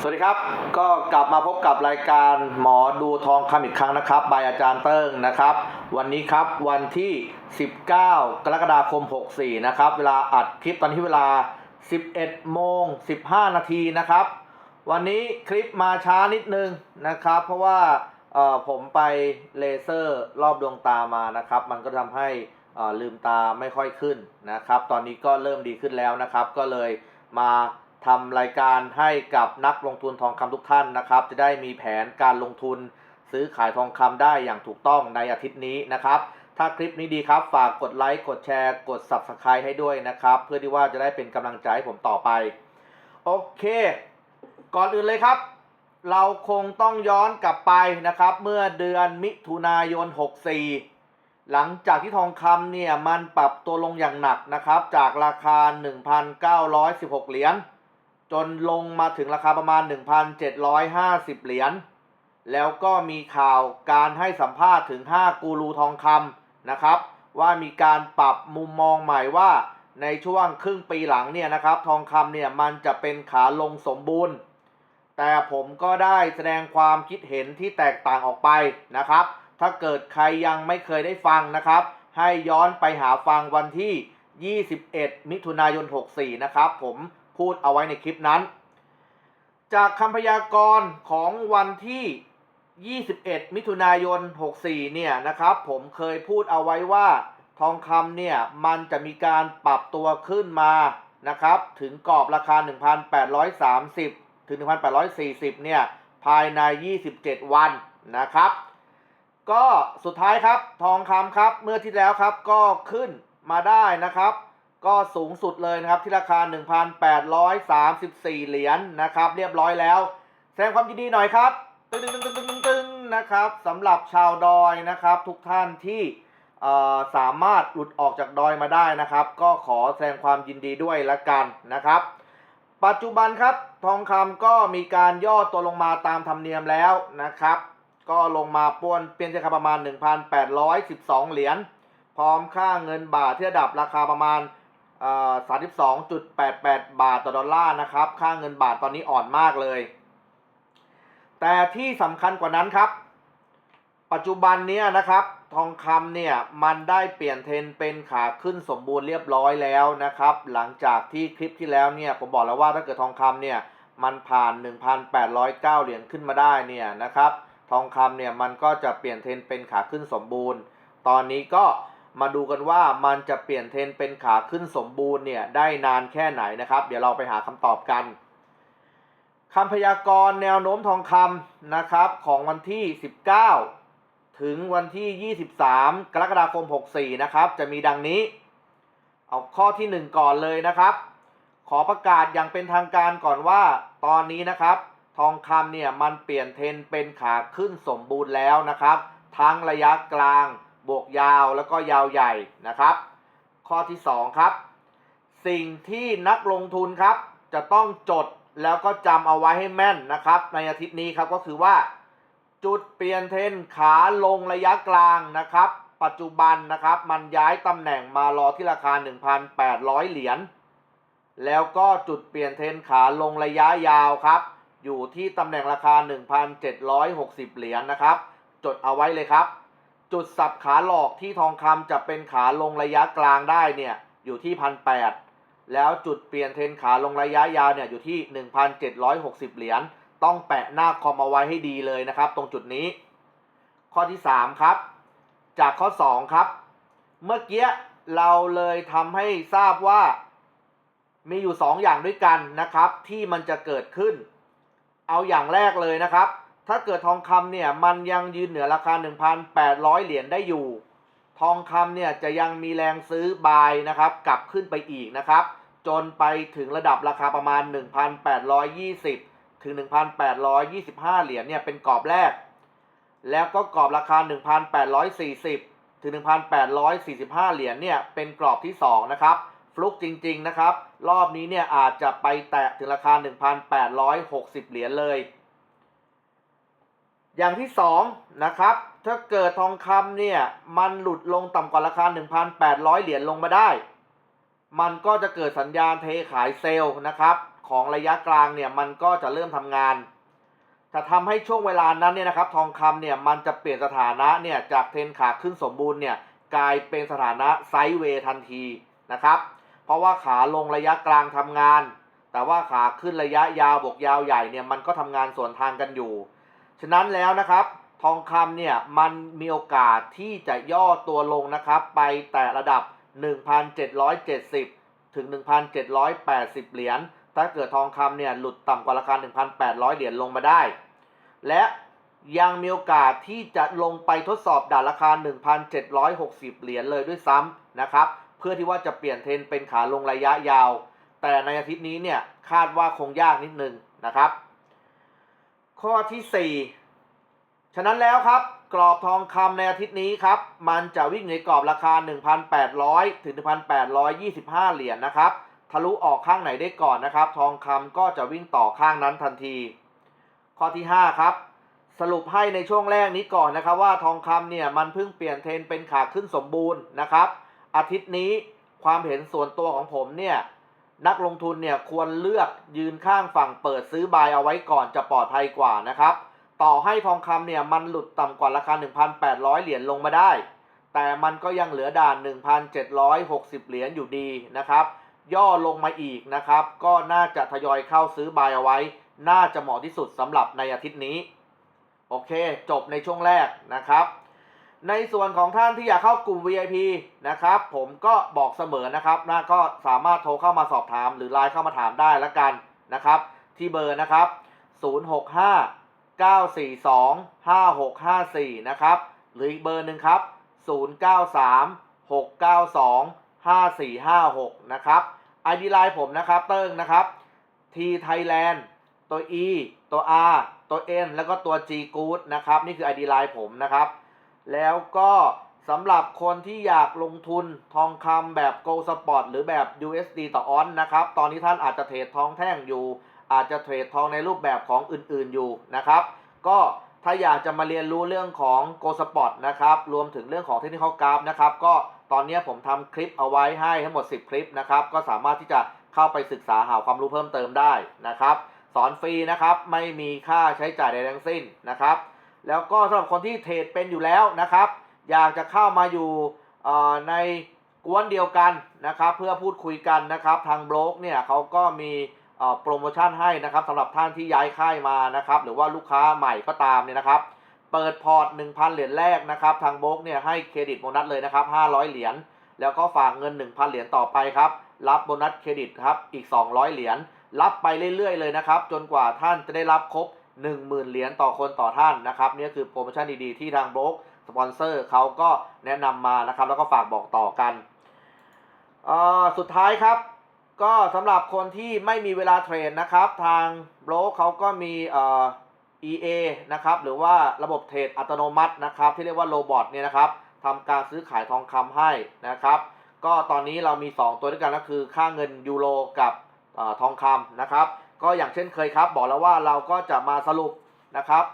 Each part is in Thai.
สวัสดีครับ ก็กลับมาพบกับรายการหมอดูทองคำอีกครั้งนะครับบายอาจารย์เติ้งนะครับ วันนี้ครับวันที่ 19 กรกฎาคม 64 นะครับ เวลาอัดคลิปตอนที่เวลา 11 โมง 15 นาทีนะครับ วันนี้คลิปมาช้านิดนึงนะครับ เพราะว่าผมไปเลเซอร์รอบดวงตามานะครับ มันก็ทำให้ลืมตาไม่ค่อยขึ้นนะครับ ตอนนี้ก็เริ่มดีขึ้นแล้วนะครับ ก็เลยมา ทำรายการให้กับนักลงทุนทองคำทุกท่านนะครับ จะได้มีแผนการลงทุนซื้อขายทองคำได้อย่างถูกต้องในอาทิตย์นี้นะครับ ถ้าคลิปนี้ดีครับ ฝากกดไลค์กดแชร์ กด Subscribe ให้ด้วยนะครับ เพื่อที่ว่าจะได้เป็นกำลังใจให้ผมต่อไป โอเค ก่อนอื่นเลยครับ เราคงต้องย้อนกลับไปนะครับ เมื่อเดือนมิถุนายน 64หลังจากที่ทองคำเนี่ยมันปรับตัวลงอย่างหนักนะครับ จากราคา 1,916 เหรียญ จนลงมาถึงราคาประมาณ 1,750 เหรียญ แล้วก็มีข่าวการให้สัมภาษณ์ถึง 5 กูรูทองคำนะครับ ว่ามีการปรับมุมมองใหม่ว่าในช่วงครึ่งปีหลังเนี่ยนะครับ ทองคำเนี่ยมันจะเป็นขาลงสมบูรณ์ แต่ผมก็ได้แสดงความคิดเห็นที่แตกต่างออกไปนะครับ ถ้าเกิดใครยังไม่เคยได้ฟังนะครับ ให้ย้อนไปหาฟังวันที่ 21 มิถุนายน 64 นะครับ ผม พูดเอาไว้ในคลิปนั้น จากคำพยากรณ์ของวันที่ 21 มิถุนายน 64 เนี่ยนะครับ ผมเคยพูดเอาไว้ว่าทองคำเนี่ยมันจะมีการปรับตัวขึ้นมานะครับถึงกรอบราคา 1,830 ถึง 1,840 เนี่ยภายใน 27 วันนะครับ ก็สุดท้ายครับทองคำครับเมื่อที่แล้วครับก็ขึ้นมาได้นะครับ ก็สูงสุดเลยนะครับที่ราคา 1,834 เหรียญนะครับ เรียบร้อยแล้ว แสดงความยินดีหน่อยครับตึ้งตึ้งตึ้งตึ้งตึ้งตึ้งนะครับสำหรับชาวดอยนะครับ ทุกท่านที่สามารถหลุดออกจากดอยมาได้นะครับ ก็ขอแสดงความยินดีด้วยละกันนะครับ ปัจจุบันครับทองคำก็มีการย่อตัวลงมาตามธรรมเนียมแล้วนะครับ ก็ลงมาป่วนเปลี่ยนราคาประมาณ 1,812 เหรียญพร้อมค่าเงินบาทที่ระดับราคาประมาณ เอ่อ32.88บาทต่อดอลลาร์นะครับ ค่าเงินบาทตอนนี้อ่อนมากเลย แต่ที่สำคัญกว่านั้นครับ ปัจจุบันเนี้ยนะครับ ทองคำเนี่ยมันได้เปลี่ยนเทรนเป็นขาขึ้นสมบูรณ์เรียบร้อยแล้วนะครับ หลังจากที่คลิปที่แล้วเนี่ยผมบอกแล้วว่าถ้าเกิดทองคำเนี่ยมันผ่าน 1,809 เหรียญขึ้นมาได้เนี่ยนะครับ ทองคำเนี่ยมันก็จะเปลี่ยนเทรนเป็นขาขึ้นสมบูรณ์ ตอนนี้ก็ มาดูกันว่ามันจะเปลี่ยนเทรนเป็นขาขึ้นสมบูรณ์เนี่ยได้นานแค่ไหนนะครับ เดี๋ยวเราไปหาคำตอบกันคำพยากรณ์แนวโน้มทองคำนะครับของวันที่ 19 ถึงวันที่ 23 กรกฎาคม 64 นะครับ จะมีดังนี้ เอาข้อที่ 1 ก่อนเลยนะครับ ขอประกาศอย่างเป็นทางการก่อนว่า ตอนนี้นะครับ ทองคำเนี่ยมันเปลี่ยนเทรนเป็นขาขึ้นสมบูรณ์แล้วนะครับ ทั้งระยะกลาง บวกยาวแล้วก็ยาวใหญ่นะครับ ข้อที่ 2 ครับ สิ่งที่นักลงทุนครับ จะต้องจดแล้วก็จำเอาไว้ให้แม่นนะครับ ในอาทิตย์นี้ครับก็คือว่า จุดเปลี่ยนเทนขาลงระยะกลางนะครับ ปัจจุบันนะครับมันย้ายตำแหน่งมารอที่ราคา 1,800 เหรียญแล้วก็จุดเปลี่ยนเทนขาลงระยะยาวครับ อยู่ที่ตำแหน่งราคา 1,760 เหรียญนะครับ จดเอาไว้เลยครับ จุดสับขาหลอกที่ทองคำจะเป็นขาลงระยะกลางได้เนี่ยอยู่ที่1,800แล้วจุดเปลี่ยนเทรนขาลงระยะยาวเนี่ยอยู่ที่ 1,760 เหรียญต้องแปะหน้าคอมเอาไว้ให้ดีเลยนะครับ ตรงจุดนี้ ข้อที่ 3 ครับ จากข้อ 2 ครับ เมื่อกี้เราเลยทำให้ทราบว่า มีอยู่ 2 อย่างด้วยกันนะครับ ที่มันจะเกิดขึ้น เอาอย่างแรกเลยนะครับ ถ้าเกิดทองคำเนี่ยมันยังยืนเหนือราคา 1,800 เหรียญได้อยู่ ทองคำเนี่ยจะยังมีแรงซื้อบายนะครับ กลับขึ้นไปอีกนะครับ จนไปถึงระดับราคาประมาณ 1,820 ถึง 1,825 เหรียญเนี่ยเป็นกรอบแรก แล้วก็กรอบราคา 1,840 ถึง 1,845 เหรียญเนี่ยเป็นกรอบที่ 2 นะครับฟลุกจริง ๆ นะครับ รอบนี้เนี่ยอาจจะไปแตะถึงราคา 1,860 เหรียญเลย อย่างที่2นะครับ ถ้าเกิดทองคำเนี่ย มันหลุดลงต่ำกว่าราคา 1,800 เหรียญลงมาได้ มันก็จะเกิดสัญญาณเทขายเซลล์นะครับ ของระยะกลางเนี่ย มันก็จะเริ่มทำงานจะทำให้ช่วงเวลานั้นเนี่ยนะครับ ทองคำเนี่ย มันจะเปลี่ยนสถานะเนี่ย จากเทรนขาขึ้นสมบูรณ์เนี่ย กลายเป็นสถานะไซด์เวย์ทันทีนะครับ เพราะว่าขาลงระยะกลางทำงาน แต่ว่าขาขึ้นระยะยาวบวกยาวใหญ่เนี่ย มันก็ทำงานส่วนทางกันอยู่ ฉะนั้นแล้วนะครับ ทองคำเนี่ยมันมีโอกาสที่จะย่อตัวลงนะครับ ไปแต่ระดับ 1,770 ถึง 1,780 เหรียญ ถ้าเกิดทองคำเนี่ยหลุดต่ำกว่าราคา 1,800 เหรียญลงมาได้ และยังมีโอกาสที่จะลงไปทดสอบด่านราคา 1,760 เหรียญเลยด้วยซ้ำนะครับ เพื่อที่ว่าจะเปลี่ยนเทรนเป็นขาลงระยะยาว แต่ในอาทิตย์นี้เนี่ยคาดว่าคงยากนิดนึงนะครับ ข้อที่ 4 ฉะนั้นแล้วครับ กรอบทองคำในอาทิตย์นี้ครับ มันจะวิ่งในกรอบราคา 1,800 ถึง 1,825 เหรียญนะครับ ทะลุออกข้างไหนได้ก่อนนะครับ ทองคำก็จะวิ่งต่อข้างนั้นทันที ข้อที่ 5 ครับ สรุปให้ในช่วงแรกนี้ก่อนนะครับ ว่าทองคำเนี่ยมันเพิ่งเปลี่ยนเทรนเป็นขาขึ้นสมบูรณ์นะครับ อาทิตย์นี้ความเห็นส่วนตัวของผมเนี่ย นักลงทุนเนี่ยควรเลือกยืนข้างฝั่งเปิดซื้อบายเอาไว้ก่อนจะปลอดภัยกว่านะครับ ต่อให้ทองคำเนี่ยมันหลุดต่ำกว่าราคา 1,800 เหรียญลงมาได้ แต่มันก็ยังเหลือด่าน 1,760 เหรียญอยู่ดีนะครับ ย่อลงมาอีกนะครับ ก็น่าจะทยอยเข้าซื้อบายเอาไว้ น่าจะเหมาะที่สุดสำหรับในอาทิตย์นี้ โอเค จบในช่วงแรกนะครับ ในส่วนของท่านที่อยากเข้ากลุ่ม VIP นะครับ ผมก็บอกเสมอนะครับนะก็สามารถโทรเข้ามาสอบถาม หรือไลน์เข้ามาถามได้แล้วกันนะครับ ที่เบอร์นะครับ 065 942 5654 นะครับ หรืออีกเบอร์หนึ่งครับ 093 692 5456 นะครับ ID ไลน์ผมนะครับ เติ้งนะครับ T Thailand ตัว E ตัว R ตัว N แล้วก็ตัว G Good นะครับ นี่คือ ID ไลน์ผมนะครับ แล้วก็สำหรับคนที่อยากลงทุนทองคำแบบ Gold Spot หรือแบบ USD ต่อออนนะครับ ตอนนี้ท่านอาจจะเทรดทองแท่งอยู่ อาจจะเทรดทองในรูปแบบของอื่นๆอยู่นะครับ ก็ถ้าอยากจะมาเรียนรู้เรื่องของ Gold Spot นะครับ รวมถึงเรื่องของ Technical Graph นะครับ ก็ตอนนี้ผมทำคลิปเอาไว้ให้ทั้งหมด 10 คลิปนะครับ ก็สามารถที่จะเข้าไปศึกษาหาความรู้เพิ่มเติมได้นะครับ สอนฟรีนะครับ ไม่มีค่าใช้จ่ายใดทั้งสิ้นนะครับ แล้วก็สำหรับคนที่เทรดเป็นอยู่แล้วนะครับ อยากจะเข้ามาอยู่ในกวนเดียวกันนะครับ เพื่อพูดคุยกันนะครับ ทางบล็อกเนี่ยเขาก็มีโปรโมชั่นให้นะครับสำหรับท่านที่ย้ายค่ายมานะครับ หรือว่าลูกค้าใหม่ก็ตามเนี่ยนะครับ เปิดพอร์ต 1,000 เหรียญแรกนะครับ ทางบล็อกเนี่ยให้เครดิตโบนัสเลยนะครับ 500 เหรียญแล้วก็ฝากเงิน 1,000 เหรียญต่อไปครับ รับโบนัสเครดิตครับอีก 200 เหรียญรับไปเรื่อยๆเลยนะครับ จนกว่าท่านจะได้รับครบ 10,000 เหรียญต่อคนต่อท่านนะครับนี่คือโปรโมชั่นดีๆที่ทางบล็อกสปอนเซอร์เขาก็แนะนำมานะครับ แล้วก็ฝากบอกต่อกันอ่อสุดท้ายครับ ก็สำหรับคนที่ไม่มีเวลาเทรดนะครับ ทางบล็อกเขาก็มีเอ่อ EA นะครับหรือว่าระบบเทรดอัตโนมัตินะครับ ที่เรียกว่าโรบอทเนี่ยนะครับทำการซื้อขายทองคำให้นะครับก็ตอนนี้เรามี 2 ตัวด้วยกันก็คือค่าเงินยูโรกับออทองคำนะครับ ก็อย่างเช่นเคยครับ บอกแล้วว่าเราก็จะมาสรุปนะครับ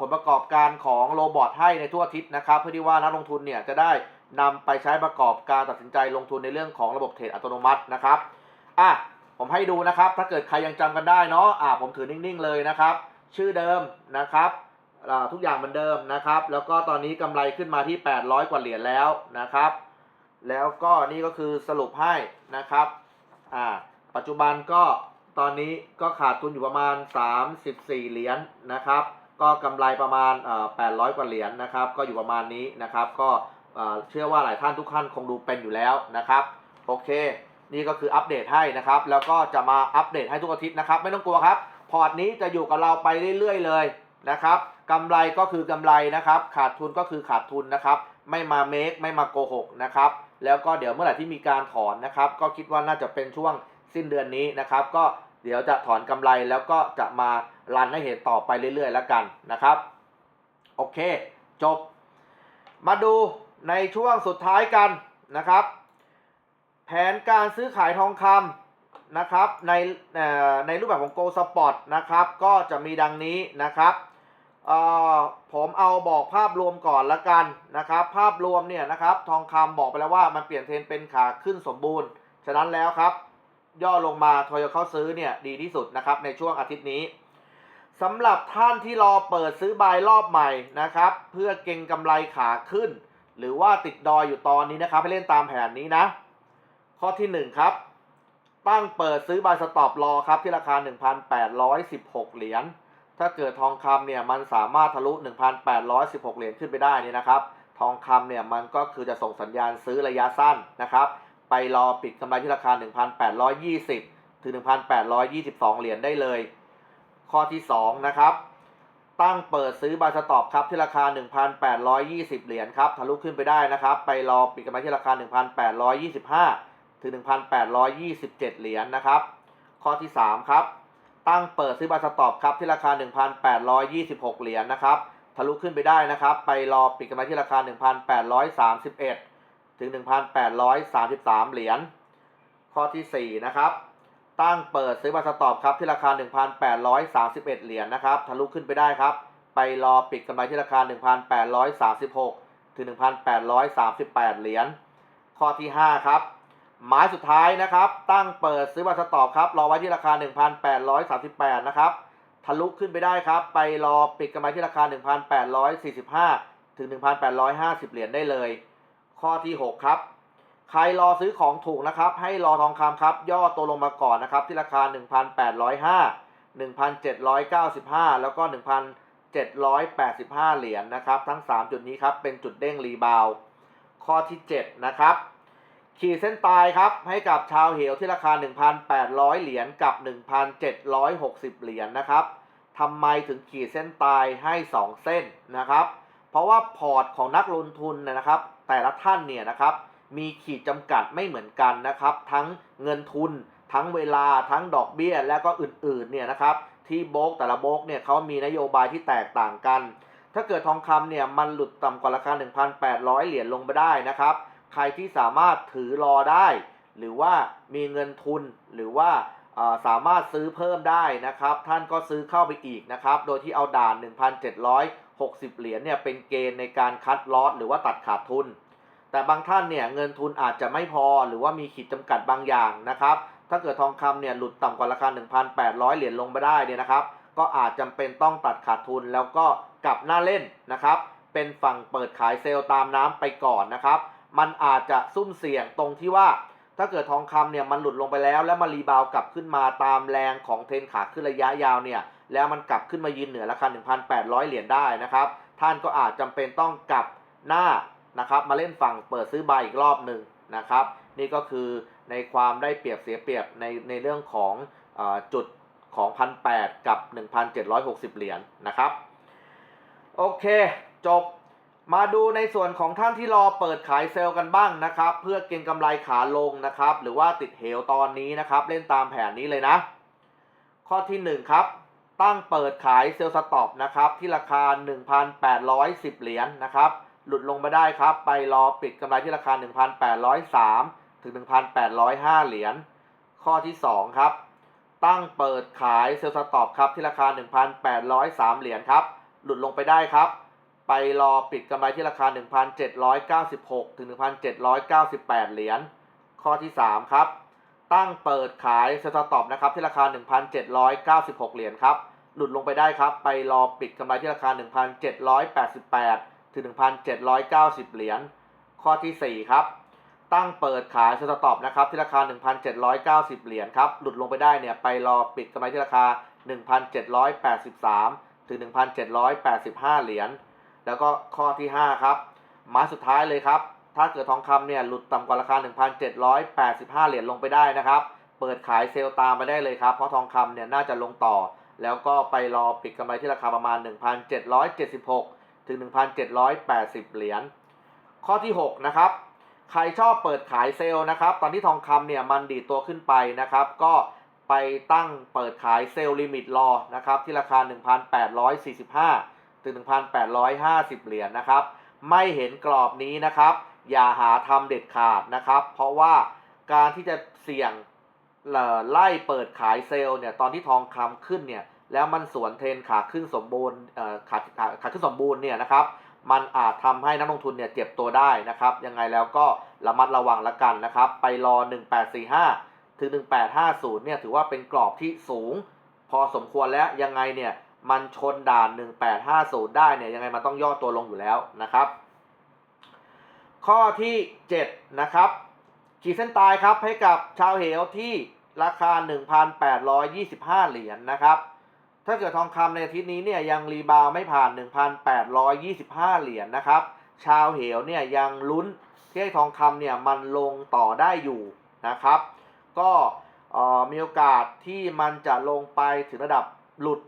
ผลประกอบการของโรบอทให้ในทั่วอาทิศนะครับ เพื่อที่ว่านักลงทุนเนี่ยจะได้นำไปใช้ประกอบการตัดสินใจลงทุนในเรื่องของระบบเทรดอัตโนมัตินะครับอะผมให้ดูนะครับ ถ้าเกิดใครยังจำกันได้เนาะอะผมถือนิ่งๆเลยนะครับ ชื่อเดิมนะครับทุกอย่างเหมือนเดิมนะครับ แล้วก็ตอนนี้กำไรขึ้นมาที่ 800 กว่าเหรียญแล้วนะครับ แล้วก็นี่ก็คือสรุปให้นะครับอ่าปัจจุบันก็ ตอนนี้ก็ขาดทุนอยู่ประมาณ 34 เหรียญนะครับ ก็กำไรประมาณ 800 กว่าเหรียญนะครับ ก็อยู่ประมาณนี้นะครับ ก็เอ่อเชื่อว่าหลายท่านทุกท่านคงดูเป็นอยู่แล้วนะครับ โอเค นี่ก็คืออัปเดตให้นะครับ แล้วก็จะมาอัปเดตให้ทุกอาทิตย์นะครับ ไม่ต้องกลัวครับ พอร์ตนี้จะอยู่กับเราไปเรื่อยๆ เลยนะครับกำไรก็คือกำไรนะครับ ขาดทุนก็คือขาดทุนนะครับ ไม่มาเมคไม่มาโกหกนะครับ แล้วก็เดี๋ยวเมื่อไหร่ที่มีการถอนนะครับ ก็คิดว่าน่าจะเป็นช่วงสิ้นเดือนนี้นะครับ ก็ เดี๋ยวจะถอนกำไรแล้วก็จะมารันให้เห็นต่อไปเรื่อยๆแล้วกันนะครับ โอเค จบ มาดูในช่วงสุดท้ายกันนะครับ แผนการซื้อขายทองคำนะครับในในรูปแบบของ Go Spot นะครับก็จะมีดังนี้นะครับผมเอาบอกภาพรวมก่อนละกันนะครับ ภาพรวมเนี่ยนะครับทองคำบอกไปแล้วว่ามันเปลี่ยนเทรนเป็นขาขึ้นสมบูรณ์ ฉะนั้นแล้วครับ ย่อลงมาทยอยเข้าซื้อเนี่ยดีที่สุดนะครับในช่วงอาทิตย์นี้สำหรับท่านที่รอเปิดซื้อบายรอบใหม่นะครับ เพื่อเก็งกำไรขาขึ้น หรือว่าติดดอยอยู่ตอนนี้นะครับ ให้เล่นตามแผนนี้นะ ข้อที่ 1 ครับ ตั้งเปิดซื้อบายสต็อปรอครับที่ราคา 1,816 เหรียญถ้าเกิดทองคำเนี่ยมันสามารถทะลุ 1,816 เหรียญขึ้นไปได้นี่นะครับ ทองคำเนี่ยมันก็คือจะส่งสัญญาณซื้อระยะสั้นนะครับ ไปรอปิดกำไรที่ราคา 1,820 ถึง 1,822 เหรียญได้เลย ข้อที่ 2 นะครับ ตั้งเปิดซื้อบาสต็อปครับที่ราคา 1,820 เหรียญครับทะลุขึ้นไปได้นะครับ ไปรอปิดกำไรที่ราคา 1,825 ถึง 1,827 เหรียญนะครับ ข้อที่ 3 ครับ ตั้งเปิดซื้อบาสต็อปครับที่ราคา 1,826 เหรียญนะครับทะลุขึ้นไปได้นะครับ ไปรอปิดกำไรที่ราคา 1,831 ถึง 1,833 เหรียญ ข้อทีสี่ 4 นะครับ ตั้งเปิดซื้อบายสต็อปครับที่ราคา 1,831 เหรียญนะครับทะลุขึ้นไปได้ครับ ไปรอปิดกำไรที่ราคา 1,836 ถึง 1,838 เหรียญ ข้อที่ 5 ครับ หมายสุดท้ายนะครับ ตั้งเปิดซื้อบายสต็อปครับรอไว้ที่ราคา 1,838 นะครับทะลุขึ้นไปได้ครับ ไปรอปิดกำไรที่ราคา 1,845 ถึง 1,850 เหรียญได้เลย ข้อที่ 6 ครับ ใครรอซื้อของถูกนะครับ ให้รอทองคำครับ ย่อตัวลงมาก่อนนะครับ ที่ราคา 1,805 1,795 แล้วก็ 1,785 เหรียญนะครับ ทั้ง 3 จุดนี้ครับ เป็นจุดเด้งรีบาว ข้อที่ 7 นะครับขีดเส้นตายครับให้กับชาวเหวที่ราคา 1,800 เหรียญกับ 1,760 เหรียญนะครับทำไมถึงขีดเส้นตายให้ 2 เส้นนะครับ เพราะว่าพอร์ตของนักลงทุนนะครับ แต่ละท่านเนี่ยนะครับมีขีดจำกัดไม่เหมือนกันนะครับ ทั้งเงินทุน ทั้งเวลาทั้งดอกเบี้ยและก็อื่นๆเนี่ยนะครับที่โบกแต่ละโบกเนี่ยเขามีนโยบายที่แตกต่างกัน ถ้าเกิดทองคำเนี่ยมันหลุดต่ำกว่าราคา 1,800 เหรียญลงไปได้นะครับ ใครที่สามารถถือรอได้ หรือว่ามีเงินทุนหรือว่าสามารถซื้อเพิ่มได้นะครับ ท่านก็ซื้อเข้าไปอีกนะครับ โดยที่เอาด่าน 60 เหรียญเนี่ยเป็นเกณฑ์ในการคัดลอสหรือว่าตัดขาดทุน แต่บางท่านเนี่ยเงินทุนอาจจะไม่พอหรือว่ามีขีดจำกัดบางอย่างนะครับ ถ้าเกิดทองคำเนี่ยหลุดต่ำกว่าราคา 1,800 เหรียญลงไปได้เนี่ยนะครับ ก็อาจจำเป็นต้องตัดขาดทุนแล้วก็กลับหน้าเล่นนะครับ เป็นฝั่งเปิดขายเซลล์ตามน้ำไปก่อนนะครับ มันอาจจะซุ่มเสี่ยงตรงที่ว่าถ้าเกิดทองคำเนี่ยมันหลุดลงไปแล้ว แล้วมารีบาวกลับขึ้นมาตามแรงของเทรนขาขึ้นระยะยาวเนี่ย แล้วมันกลับขึ้นมายืนเหนือราคา 1,800 เหรียญได้นะครับ ท่านก็อาจจำเป็นต้องกลับหน้านะครับมาเล่นฝั่งเปิดซื้อบายอีกรอบหนึ่งนะครับ นี่ก็คือในความได้เปรียบเสียเปรียบในในเรื่องของอจุดของพันแกับ 1,760 เหรียญนะครับ โอเคจบมาดูในส่วนของท่านที่รอเปิดขายเซลล์กันบ้างนะครับ เพื่อเก็งกำไรขาลงนะครับ หรือว่าติดเหวตอนนี้นะครับ เล่นตามแผนนี้เลยนะ ข้อที่ 1 ครับ ตั้งเปิดขายเซลล์สต็อปนะครับที่ราคา 1,810 เหรียญนะครับ หลุดลงมาได้ครับ ไปรอปิดกำไรที่ราคา 1,803 ถึง 1,805 เหรียญ ข้อที่ 2 ครับ ตั้งเปิดขายเซลล์สต็อปครับที่ราคา 1,803 เหรียญครับ หลุดลงไปได้ครับ ไปรอปิดกำไรที่ราคา 1,796 ถึง 1,798 เหรียญ ข้อที่ 3 ครับ ตั้งเปิดขายเซลล์สต็อปนะครับที่ราคา 1,796 เหรียญครับ หลุดลงไปได้ครับ ไปรอปิดกำไรที่ราคา 1,788 ถึง 1,790 เหรียญ ข้อทีสี่4 ครับ ตั้งเปิดขายเซลล์สต็อปนะครับที่ราคา 1,790 เหรียญครับ หลุดลงไปได้เนี่ยไปรอปิดกำไรที่ราคา 1,783 ถึง 1,785 เหรียญ แล้วก็ข้อที่ 5 ครับ มาสุดท้ายเลยครับ ถ้าเกิดทองคำเนี่ยหลุดต่ำกว่าราคา 1,785 เหรียญลงไปได้นะครับ เปิดขายเซลล์ตามไปได้เลยครับ เพราะทองคำเนี่ยน่าจะลงต่อ แล้วก็ไปรอปิดกำไรที่ราคาประมาณ 1,776 ถึง 1,780 เหรียญ ข้อที่ 6 นะครับ ใครชอบเปิดขายเซลล์นะครับ ตอนที่ทองคำเนี่ยมันดีดตัวขึ้นไปนะครับ ก็ไปตั้งเปิดขายเซลล์ลิมิตรอนะครับที่ราคา 1,845 ถึง 1,850 เหรียญนะครับ ไม่เห็นกรอบนี้นะครับ อย่าหาทำเด็ดขาดนะครับ เพราะว่าการที่จะเสี่ยงไล่เปิดขายเซลล์เนี่ยตอนที่ทองคำขึ้นเนี่ยแล้วมันสวนเทรนขาขึ้นสมบูรณ์ขาขาขาขึ้นสมบูรณ์เนี่ยนะครับมันอาจทำให้นักลงทุนเนี่ยเจ็บตัวได้นะครับ ยังไงแล้วก็ระมัดระวังละกันนะครับ ไปรอ 1845 ถึง 1850 เนี่ยถือว่าเป็นกรอบที่สูง พอสมควรแล้วยังไงเนี่ยมันชนด่าน 1850 ได้เนี่ยยังไงมันต้องย่อตัวลงอยู่แล้วนะครับ ข้อที่ 7 นะครับ ขีดเส้นตายครับให้กับชาวเหวที่ราคา 1,825 เหรียญนะครับ ถ้าเกิดทองคำในอาทิตย์นี้เนี่ยยังรีบาวไม่ผ่าน 1,825 เหรียญนะครับ ชาวเหวเนี่ยยังลุ้นที่ให้ทองคำเนี่ยมันลงต่อได้อยู่นะครับ ก็มีโอกาสที่มันจะลงไปถึงระดับหลุด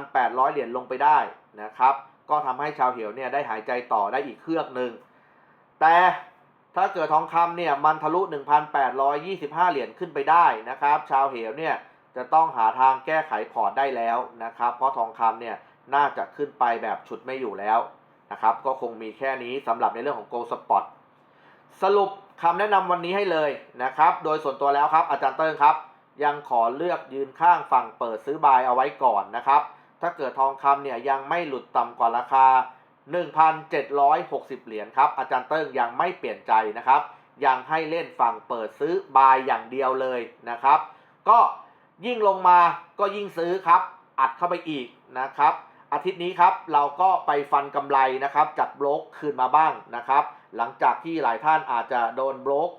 1,800 เหรียญลงไปได้นะครับ ก็ทำให้ชาวเหวเนี่ยได้หายใจต่อได้อีกเครื่อกหนึ่ง แต่ถ้าเกิดทองคำเนี่ยมันทะลุ 1,825 เหรียญขึ้นไปได้นะครับ ชาวเหวเนี่ยจะต้องหาทางแก้ไขพอร์ตได้แล้วนะครับ เพราะทองคำเนี่ยน่าจะขึ้นไปแบบฉุดไม่อยู่แล้วนะครับ ก็คงมีแค่นี้สำหรับในเรื่องของ Gold Spot สรุปคำแนะนำวันนี้ให้เลยนะครับ โดยส่วนตัวแล้วครับ อาจารย์เติ้งครับ ยังขอเลือกยืนข้างฝั่งเปิดซื้อบายเอาไว้ก่อนนะครับ ถ้าเกิดทองคำเนี่ยยังไม่หลุดต่ำกว่าราคา 1,760 เหรียญครับ อาจารย์เติ้งยังไม่เปลี่ยนใจนะครับ ยังให้เล่นฝั่งเปิดซื้อบายอย่างเดียวเลยนะครับ ก็ยิ่งลงมาก็ยิ่งซื้อครับ อัดเข้าไปอีกนะครับ อาทิตย์นี้ครับเราก็ไปฟันกำไรนะครับจากโบรกคืนมาบ้างนะครับ หลังจากที่หลายท่านอาจจะโดนโบรก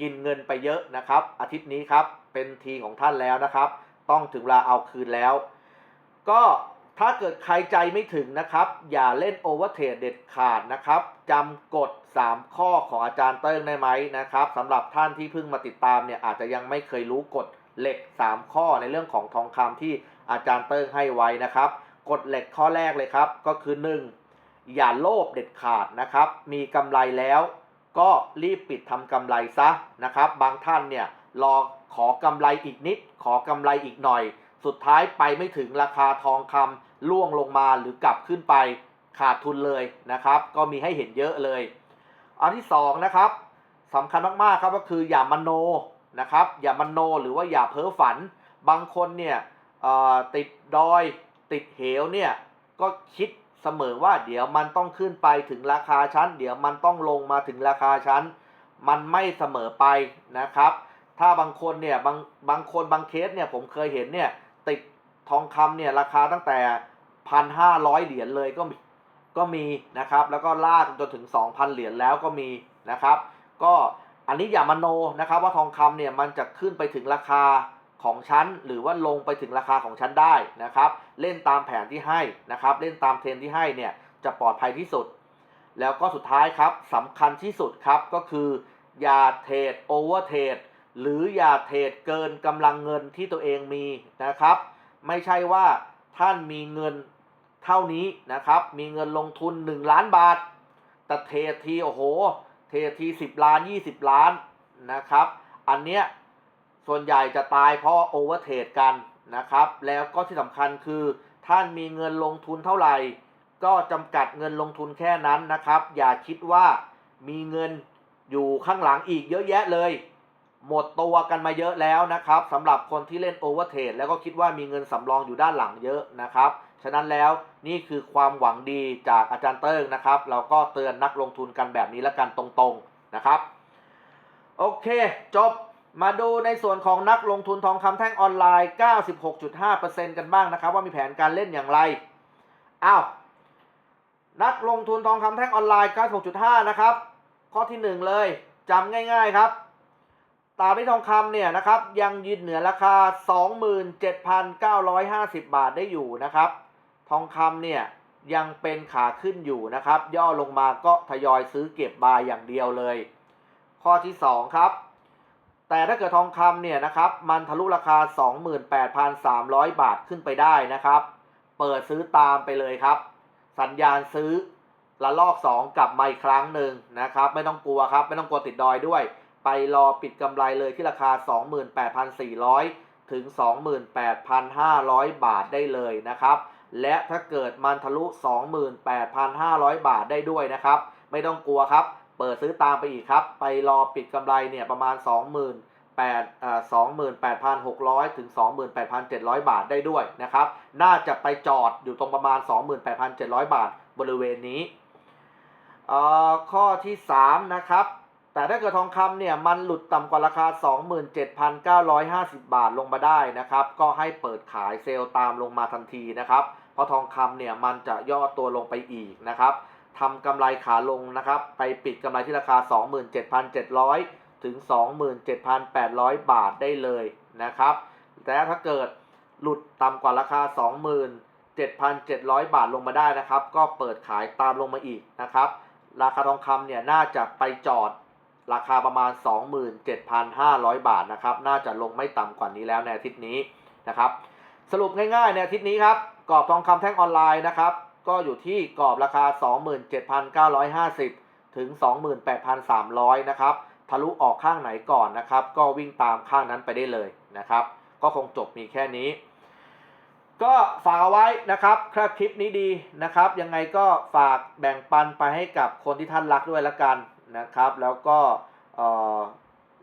กินเงินไปเยอะนะครับ อาทิตย์นี้ครับเป็นทีของท่านแล้วนะครับ ต้องถึงเวลาเอาคืนแล้ว ก็ ถ้าเกิดใครใจไม่ถึงนะครับ อย่าเล่นโอเวอร์เทรดเด็ดขาดนะครับจำกฎ 3 ข้อของอาจารย์เติ้งได้ไหมนะครับสำหรับท่านที่เพิ่งมาติดตามเนี่ยอาจจะยังไม่เคยรู้กฎเหล็ก 3 ข้อในเรื่องของทองคำที่อาจารย์เติ้งให้ไว้นะครับกฎเหล็กข้อแรกเลยครับ ก็คือ 1. อย่าโลภเด็ดขาดนะครับ มีกำไรแล้วก็รีบปิดทำกำไรซะนะครับ บางท่านเนี่ยรอขอกำไรอีกนิด ขอกำไรอีกหน่อย สุดท้ายไปไม่ถึงราคาทองคำล่วงลงมาหรือกลับขึ้นไปขาดทุนเลยนะครับ ก็มีให้เห็นเยอะเลย อันที่สองนะครับสำคัญมากๆครับก็คืออย่ามโนนะครับ อย่ามโนหรือว่าอย่าเพ้อฝัน บางคนเนี่ยติดดอยติดเหวเนี่ยก็คิดเสมอว่าเดี๋ยวมันต้องขึ้นไปถึงราคาชั้น เดี๋ยวมันต้องลงมาถึงราคาชั้น มันไม่เสมอไปนะครับ ถ้าบางคนเนี่ยบางบางคนบางเคสเนี่ยผมเคยเห็นเนี่ย ติดทองคำเนี่ยราคาตั้งแต่พันห้าร้อยเหรียญเลยก็มีก็มีนะครับ แล้วก็ลากจนถึง 2,000 เหรียญแล้วก็มีนะครับ ก็อันนี้อย่ามาโนนะครับ ว่าทองคำเนี่ยมันจะขึ้นไปถึงราคาของชั้น หรือว่าลงไปถึงราคาของชั้นได้นะครับ เล่นตามแผนที่ให้นะครับ เล่นตามเทรนที่ให้เนี่ยจะปลอดภัยที่สุด แล้วก็สุดท้ายครับสำคัญที่สุดครับก็คืออย่าเทรดโอเวอร์เทรด หรืออย่าเทรดเกินกำลังเงินที่ตัวเองมีนะครับ ไม่ใช่ว่าท่านมีเงินเท่านี้นะครับ มีเงินลงทุน 1 ล้านบาท แต่เทรดทีโอ้โห เทรดที 10 ล้าน 20 ล้านนะครับ อันเนี้ยส่วนใหญ่จะตายเพราะโอเวอร์เทรดกันนะครับ แล้วก็ที่สำคัญคือท่านมีเงินลงทุนเท่าไหร่ ก็จำกัดเงินลงทุนแค่นั้นนะครับ อย่าคิดว่ามีเงินอยู่ข้างหลังอีกเยอะแยะเลย หมดตัวกันมาเยอะแล้วนะครับสำหรับคนที่เล่นโอเวอร์เทรดแล้วก็คิดว่ามีเงินสำรองอยู่ด้านหลังเยอะนะครับ ฉะนั้นแล้วนี่คือความหวังดีจากอาจารย์เติ้งนะครับ เราก็เตือนนักลงทุนกันแบบนี้แล้วกันตรงๆนะครับ โอเค จบมาดูในส่วนของนักลงทุนทองคำแท่งออนไลน์ 96.5%กันบ้างนะครับ ว่ามีแผนการเล่นอย่างไรอ้าวนักลงทุนทองคำแท่งออนไลน์ 96.5 นะครับ ข้อที่ 1 เลยจำง่าย ๆ ครับ ตราบที่ทองคำเนี่ยนะครับยังยืนเหนือราคา 27,950 บาทได้อยู่นะครับ ทองคำเนี่ยยังเป็นขาขึ้นอยู่นะครับ ย่อลงมาก็ทยอยซื้อเก็บบายอย่างเดียวเลย ข้อที่ 2 ครับ แต่ถ้าเกิดทองคำเนี่ยนะครับมันทะลุราคา 28,300 บาทขึ้นไปได้นะครับ เปิดซื้อตามไปเลยครับ สัญญาณซื้อละลอก 2 กลับมาอีกครั้งหนึ่งนะครับ ไม่ต้องกลัวครับ ไม่ต้องกลัวติดดอยด้วย ไปรอปิดกำไรเลยที่ราคา 28,400 ถึง 28,500 บาทได้เลยนะครับ และถ้าเกิดมันทะลุ 28,500 บาทได้ด้วยนะครับ ไม่ต้องกลัวครับ เปิดซื้อตามไปอีกครับ ไปรอปิดกำไรเนี่ยประมาณ28,000อ่า28,600 ถึง 28,700 บาทได้ด้วยนะครับ น่าจะไปจอดอยู่ตรงประมาณ 28,700 บาทบริเวณนี้อ่อข้อที่ 3 นะครับ แต่ถ้าเกิดทองคำเนี่ยมันหลุดต่ำกว่าราคา 27,950 บาทลงมาได้นะครับ ก็ให้เปิดขายเซลล์ตามลงมาทันทีนะครับ เพราะทองคำเนี่ยมันจะย่อตัวลงไปอีกนะครับทำกำไรขาลงนะครับ ไปปิดกำไรที่ราคา 27,700 ถึง 27,800 บาทได้เลยนะครับแต่ถ้าเกิดหลุดต่ำกว่าราคา 27,700 บาทลงมาได้นะครับ ก็เปิดขายตามลงมาอีกนะครับ ราคาทองคำเนี่ยน่าจะไปจอด ราคาประมาณ 27,500 บาทนะครับ น่าจะลงไม่ต่ำกว่านี้แล้วในอาทิตย์นี้นะครับ สรุปง่ายๆในอาทิตย์นี้ครับ กรอบทองคำแท่งออนไลน์นะครับ ก็อยู่ที่กรอบราคา 27,950 ถึง 28,300 นะครับ ทะลุออกข้างไหนก่อนนะครับ ก็วิ่งตามข้างนั้นไปได้เลยนะครับ ก็คงจบมีแค่นี้ ก็ฝากเอาไว้นะครับครับคลิปนี้ดีนะครับ ยังไงก็ฝากแบ่งปันไปให้กับคนที่ท่านรักด้วยละกัน นะครับ แล้วก็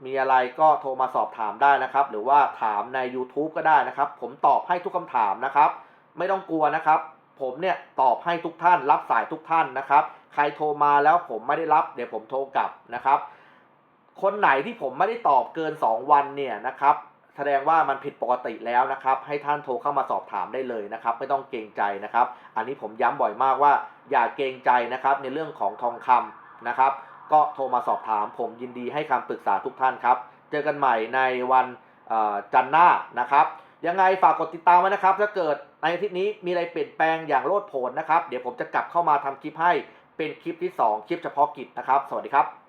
มีอะไรก็โทรมาสอบถามได้นะครับ หรือว่าถามใน YouTube ก็ได้นะครับ ผมตอบให้ทุกคำถามนะครับ ไม่ต้องกลัวนะครับ ผมเนี่ยตอบให้ทุกท่าน รับสายทุกท่านนะครับ ใครโทรมาแล้วผมไม่ได้รับ เดี๋ยวผมโทรกลับนะครับ คนไหนที่ผมไม่ได้ตอบเกิน 2 วันเนี่ยนะครับ แสดงว่ามันผิดปกติแล้วนะครับ ให้ท่านโทรเข้ามาสอบถามได้เลยนะครับ ไม่ต้องเกรงใจนะครับ อันนี้ผมย้ำบ่อยมากว่า อย่าเกรงใจนะครับในเรื่องของทองคำนะครับ ก็โทรมาสอบถามผมยินดีให้คำปรึกษาทุกท่านครับ เจอกันใหม่ในวันจันทร์หน้านะครับ ยังไงฝากกดติดตามไว้นะครับ ถ้าเกิดในอาทิตย์นี้มีอะไรเปลี่ยนแปลงอย่างโลดโผนนะครับ เดี๋ยวผมจะกลับเข้ามาทำคลิปให้เป็นคลิปที่ 2 คลิปเฉพาะกิจนะครับ สวัสดีครับ